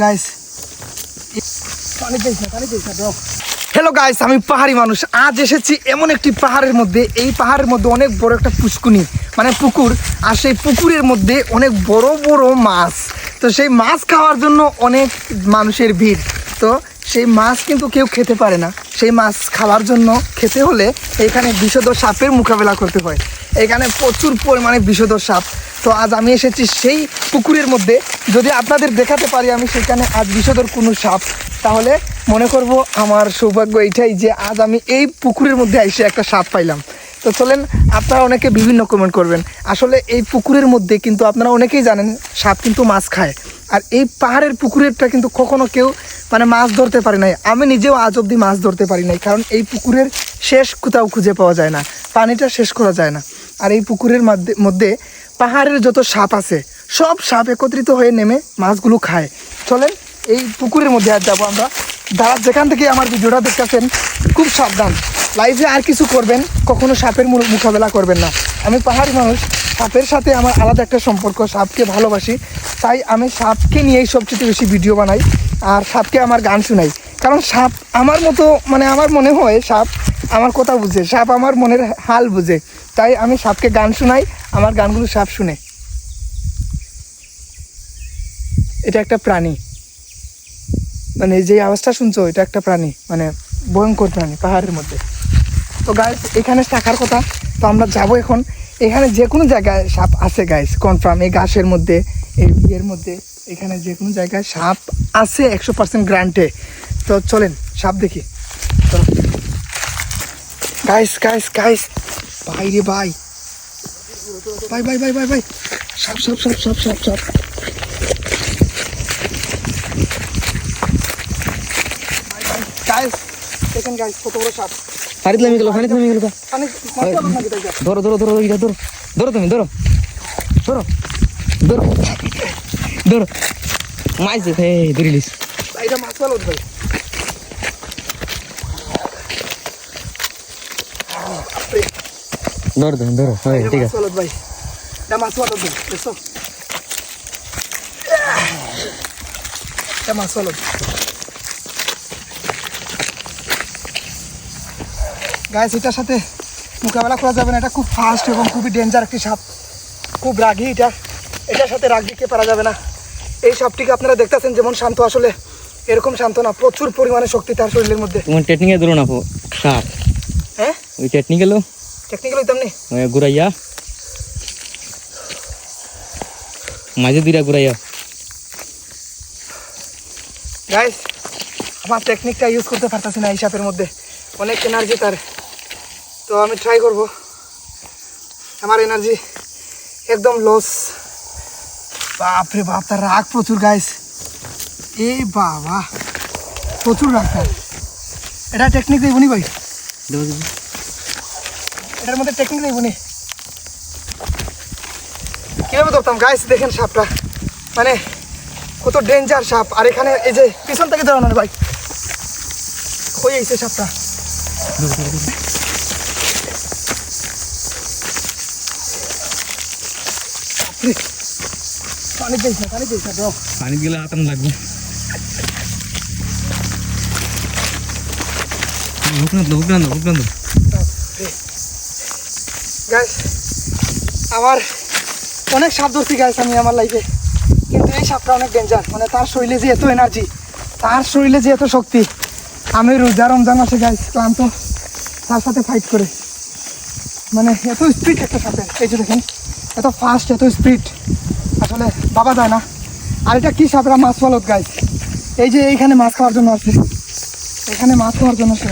Guys hello guys আমি পাহাড়ি মানুষ। আজ এসেছি এমন একটি পাহাড়ের মধ্যে। এই পাহাড়ের মধ্যে অনেক বড় একটা পুষ্কুনি মানে পুকুর। আর সেই পুকুরের মধ্যে অনেক বড় বড় মাছ। তো সেই মাছ খাওয়ার জন্য অনেক মানুষের ভিড়। তো সেই মাছ কিন্তু কেউ খেতে পারে না। সেই মাছ খাওয়ার জন্য খেতে হলে এখানে বিষধর সাপের মোকাবেলা করতে হয়। এখানে প্রচুর পরিমাণে বিষধর সাপ। তো আজ আমি এসেছি সেই পুকুরের মধ্যে। যদি আপনাদের দেখাতে পারি আমি সেখানে আজ বিষধর কোনো সাপ, তাহলে মনে করব আমার সৌভাগ্য এইটাই যে আজ আমি এই পুকুরের মধ্যে এসে একটা সাপ পাইলাম। তো চলেন, আপনারা অনেকে বিভিন্ন কমেন্ট করবেন। আসলে এই পুকুরের মধ্যে কিন্তু আপনারা অনেকেই জানেন, সাপ কিন্তু মাছ খায়। আর এই পাহাড়ের পুকুরেরটা কিন্তু কখনো কেউ মানে মাছ ধরতে পারে নাই। আমি নিজেও আজ অবধি মাছ ধরতে পারি নাই, কারণ এই পুকুরের শেষ কোথাও খুঁজে পাওয়া যায় না। পানিটা শেষ করা যায় না। আর এই পুকুরের মধ্যে মধ্যে পাহাড়ের যত সাপ আছে, সব সাপ একত্রিত হয়ে নেমে মাছগুলো খায়। চলেন, এই পুকুরের মধ্যে আর যাব আমরা। দাঁড়া, যেখান থেকে আমার ভিডিওটা দেখতেছেন, খুব সাবধান। লাইফে আর কিছু করবেন, কখনো সাপের মোকাবেলা করবেন না। আমি পাহাড়ি মানুষ, সাপের সাথে আমার আলাদা একটা সম্পর্ক, সাপকে ভালোবাসি। তাই আমি সাপকে নিয়েই সবচেয়ে বেশি ভিডিও বানাই, আর সাপকে আমার গান শুনাই। কারণ সাপ আমার মতো মানে আমার মনে হয় সাপ আমার কথা বুঝে, সাপ আমার মনের হাল বুঝে। তাই আমি সাপকে গান শোনাই আমার গানগুলো সাপ শুনে। এটা একটা প্রাণী। মানে যে আওয়াজটা শুনছো, এটা একটা প্রাণী মানে ভয়ঙ্কর প্রাণী পাহাড়ের মধ্যে। তো গাইস এখানে থাকার কথা, তো আমরা যাব এখন। এখানে যে কোনো জায়গায় সাপ আছে গাইস কনফার্ম এই গাছের মধ্যে, এই বিয়ের মধ্যে। এখানে যে কোনো জায়গায় সাপ আছে একশো পার্সেন্ট গ্রান্টে। তো চলেন, সাপ দেখি। তো গাইস গাইস গাইস ভাই রে ভাই। ভাই ভাই ভাই ভাই ভাই। সাপ সাপ সাপ সাপ সাপ সাপ ধরো ধরো ধরো ধরো ধরো। তুমি ধরো। ধরো। ধরো। ধরো। মাইছে হে ধরিলিস। মাছ ভাই ধরো তুমি ধরো। হ্যাঁ ঠিক আছে। ভাই। এটা মাছ ভালো ভাই দেখছ এটা মাছ ভালো গাইস এটার সাথে মোকাবেলা করা যাবে না। এটা খুব ফাস্ট এবং খুবই ডেঞ্জার একটি সাপ। খুব রাগি এটা। এটার সাথে রাগ দিতে পারা যাবে না। এই সাপটিকে আপনারা দেখতেছেন যেমন শান্ত। আসলে এরকম শান্ত না প্রচুর পরিমাণে শক্তি তার শরীরের মধ্যে। টেকনিকে ধরো না সাপ। হ্যাঁ? ওই টেকনিক্যাল টেকনিক্যাল হইতাম নি। ওই ঘুরাইয়া মাঝে দুইটা ঘুরাইয়া গাইস আমার টেকনিকটা ইউজ করতে পারতাছি না এই সাপের মধ্যে। অনেক এনার্জি তার। তো আমি ট্রাই করব। আমার এনার্জি একদম লস বাপরে বাপ তার রাগ প্রচুর গাইস এই বাবা প্রচুর রাগ তার। এটা টেকনিক দেবনি ভাই? এটার মধ্যে টেকনিক দেবনি কীভাবে ধরতাম? গাইস দেখেন সাপটা। মানে কত ডেঞ্জার সাপ। আর এখানে এই যে পিছন থেকে ধরানো ভাই হয়ে গেছে সাপটা। পানি দিস না পানি দিস না। পানি গেলে হাতান লাগবে। হুক না হুক গাইস আমার অনেক সাপ ধরছি গাইস আমি আমার লাইফে কিন্তু এই সাপটা অনেক ডেঞ্জার মানে তার শরীরে যে এত এনার্জি তার শরীরে যে এত শক্তি, আমি রোজা রমজান মাসে গাইস ক্লান্ত, তার সাথে ফাইট করে। মানে এত স্পিড একটা সাপের, এই যে দেখেন, এত ফাস্ট এত স্পিড আসলে বাবা যায় না। আর এটা কি সাপেরা? মাছ ফলত গাইস এই যে এইখানে মাছ খাওয়ার জন্য আসছে। এখানে মাছ খাওয়ার জন্য সে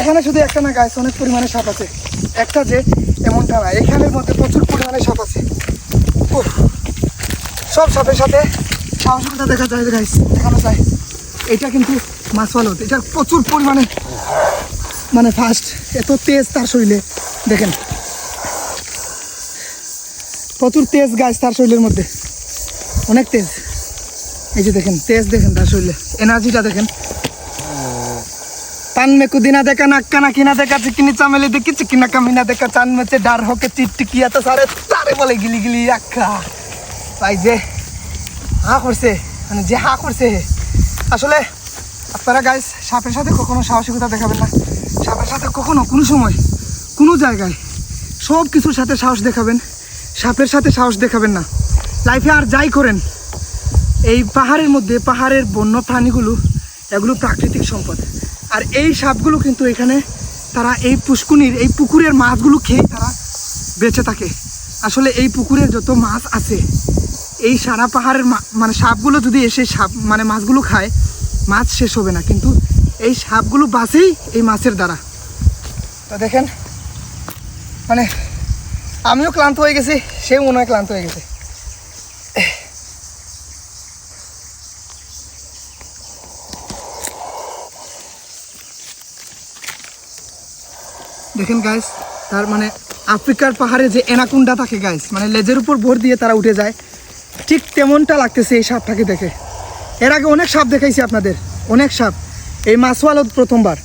এখানে শুধু একটা না গাছ অনেক পরিমাণে সাপ আছে। একটা যে এমনটা না এখানের মধ্যে প্রচুর পরিমাণে সাপ আছে। সব সাপের সাথে সাহসিকতা দেখা যায় গাইস দেখানো যায়। এটা কিন্তু মাছ পালত এটা প্রচুর পরিমাণে মানে ফাস্ট এত তেজ তার শরীরে, দেখেন। প্রচুর তেজ গাছ তার শরীরের মধ্যে, অনেক তেজ। এই যে দেখেন, তেজ দেখেন তার শরীরে এনার্জিটা দেখেন। पान में कुदीना देखा नक्का ना किना देखा चिकनी चमेली देखी चिकना कमीना देखा चांद में से डर होके चिट किया तो सारे तारे बोले गिली गिली আক্কা ভাই যে হা করছে মানে যে হা করছে আসলে আপনারা গাইস সাপের সাথে কখনো সাহসিকতা দেখাবেন না সাপের সাথে কখনো কোনো সময় কোনো জায়গায় সব কিছুর সাথে সাহস দেখাবেন সাপের সাথে সাহস দেখাবেন না লাইফে আর যাই করেন এই পাহাড়ের মধ্যে পাহাড়ের বন্য প্রাণীগুলো এগুলো প্রাকৃতিক সম্পদ আর এই সাপগুলো কিন্তু এখানে তারা এই পুষ্কুনির, এই পুকুরের মাছগুলো খেয়ে তারা বেঁচে থাকে। আসলে এই পুকুরের যত মাছ আছে, এই সারা পাহাড়ের মানে সাপগুলো যদি এসে সাপ মানে মাছগুলো খায়, মাছ শেষ হবে না। কিন্তু এই সাপগুলো বাঁচেই এই মাছের দ্বারা। তো দেখেন মানে আমিও ক্লান্ত হয়ে গেছি, সেও মনে হয় ক্লান্ত হয়ে গেছে। দেখেন গাইস তার মানে আফ্রিকার পাহাড়ে যে এনাকুন্ডা থাকে গাইস মানে লেজের উপর ভোর দিয়ে তারা উঠে যায়, ঠিক তেমনটা লাগতেছে এই সাপটাকে দেখে। এর আগে অনেক সাপ দেখাইছি আপনাদের, অনেক সাপ। এই মাছওয়ালত প্রথমবার।